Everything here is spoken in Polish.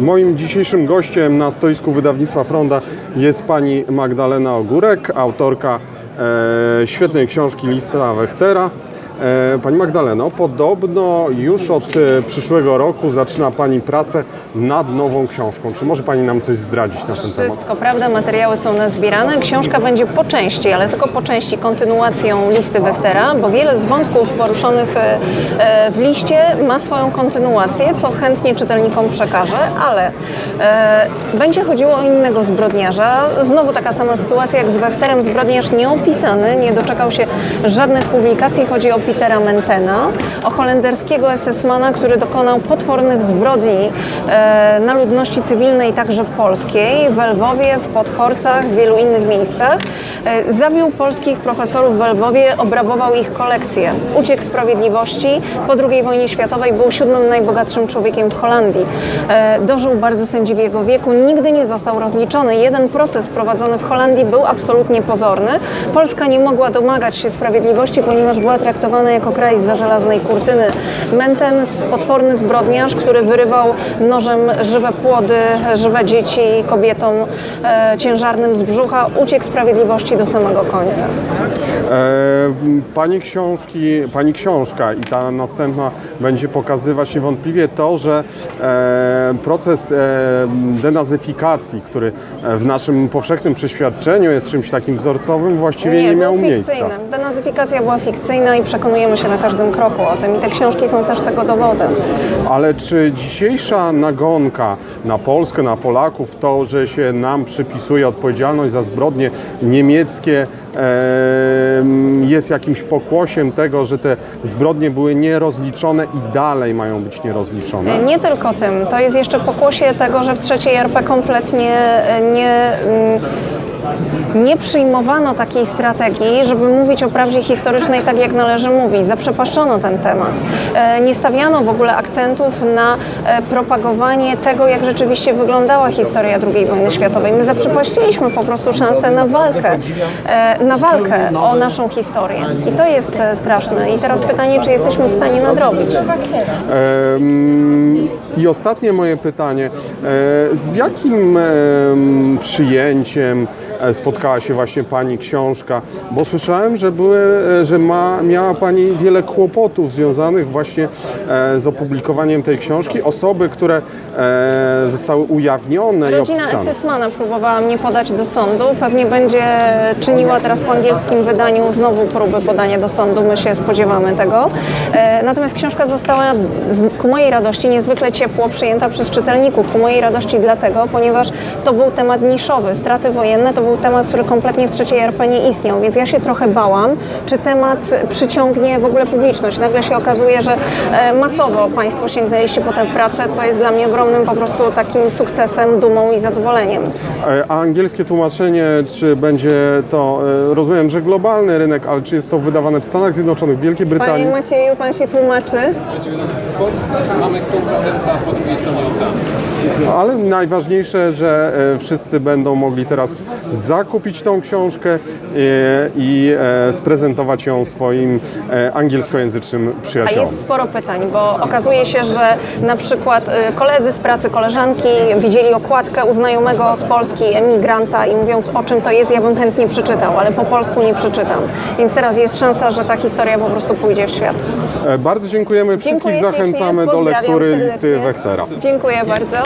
Moim dzisiejszym gościem na stoisku wydawnictwa Fronda jest pani Magdalena Ogórek, autorka e, świetnej książki Lista Wechtera. E, pani Magdaleno, podobno już od e, przyszłego roku zaczyna Pani pracę nad nową książką. Czy może Pani nam coś zdradzić na ten temat? Wszystko prawda, materiały są nazbierane. Książka będzie po części, ale tylko po części kontynuacją listy Wechtera, bo wiele z wątków poruszonych e, w liście ma swoją kontynuację, co chętnie czytelnikom przekażę, ale będzie chodziło o innego zbrodniarza. Znowu taka sama sytuacja jak z Wechterem. Zbrodniarz nieopisany, nie doczekał się żadnych publikacji. Chodzi o Petera Mentena, o holenderskiego SS-mana, który dokonał potwornych zbrodni e, na ludności cywilnej, także polskiej, w Lwowie, w Podchorcach, w wielu innych miejscach. E, Zabił polskich profesorów w Lwowie, obrabował ich kolekcje. Uciekł sprawiedliwości. Po II wojnie światowej był siódmym najbogatszym człowiekiem w Holandii. E, Dożył bardzo sędziwiego wieku, nigdy nie został rozliczony. Jeden proces prowadzony w Holandii był absolutnie pozorny. Polska nie mogła domagać się sprawiedliwości, ponieważ była traktowana jako kraj z żelaznej kurtyny. Menten, potworny zbrodniarz, który wyrywał nożem żywe płody, żywe dzieci kobietom e, ciężarnym z brzucha, uciekł sprawiedliwości do samego końca. E, Pani książki, Pani książka i ta następna będzie pokazywać niewątpliwie to, że e, proces e, denazyfikacji, który e, w naszym powszechnym przeświadczeniu jest czymś takim wzorcowym, właściwie nie, miał był miejsca. Denazyfikacja była fikcyjna i przekonujemy się na każdym kroku o tym. I te książki są też tego dowodem. Ale czy dzisiejsza nagonka na Polskę, na Polaków, to, że się nam przypisuje odpowiedzialność za zbrodnie niemieckie, em, jest jakimś pokłosiem tego, że te zbrodnie były nierozliczone i dalej mają być nierozliczone? Nie tylko tym. To jest jeszcze pokłosie tego, że w trzeciej RP kompletnie e, nie, mm, nie przyjmowano takiej strategii, żeby mówić o prawdzie historycznej tak, jak należy mówić. Zaprzepaszczono ten temat. E, Nie stawiano w ogóle akcentów na e, propagowanie tego, jak rzeczywiście wyglądała historia II wojny światowej. My zaprzepaściliśmy po prostu szansę na walkę, e, na walkę o naszą historię. I to jest straszne. I teraz pytanie, czy jesteśmy w stanie nadrobić. I ostatnie moje pytanie. Z jakim em, przyjęciem e, spotkała się właśnie Pani książka? Bo słyszałem, że, były, e, że ma, miała Pani wiele kłopotów związanych właśnie e, z opublikowaniem tej książki. Osoby, które e, zostały ujawnione i Rodzina opisane. SS-mana próbowała mnie podać do sądu. Pewnie będzie czyniła teraz po angielskim wydaniu znowu próby podania do sądu. My się spodziewamy tego. Natomiast książka została ku mojej radości niezwykle ciepło przyjęta przez czytelników. Ku mojej radości dlatego, ponieważ to był temat niszowy. Straty wojenne to był temat, który kompletnie w trzeciej RP nie istniał, więc ja się trochę bałam, czy temat przyciągnie w ogóle publiczność. Nagle się okazuje, że e, masowo Państwo sięgnęliście po tę pracę, co jest dla mnie ogromnym po prostu takim sukcesem, dumą i zadowoleniem. E, A angielskie tłumaczenie, czy będzie to, e, rozumiem, że globalny rynek, ale czy jest to wydawane w Stanach Zjednoczonych, w Wielkiej Brytanii? Panie Macieju, Pan się tłumaczy? W Polsce mamy kontrahenta po drugiej stronie oceanu. Ale najważniejsze, że wszyscy będą mogli teraz zakupić tą książkę e, i e, sprezentować ją swoim e, angielskojęzycznym A przyjaciołom. jest sporo pytań, bo okazuje się, że na przykład koledzy z pracy, koleżanki widzieli okładkę u znajomego z Polski, emigranta i mówią o czym to jest, ja bym chętnie przeczytał, ale po polsku nie przeczytam. Więc teraz jest szansa, że ta historia po prostu pójdzie w świat. Bardzo dziękujemy. Wszystkich Dziękuję zachęcamy do lektury serdecznie. listy Wechtera. Dziękuję bardzo.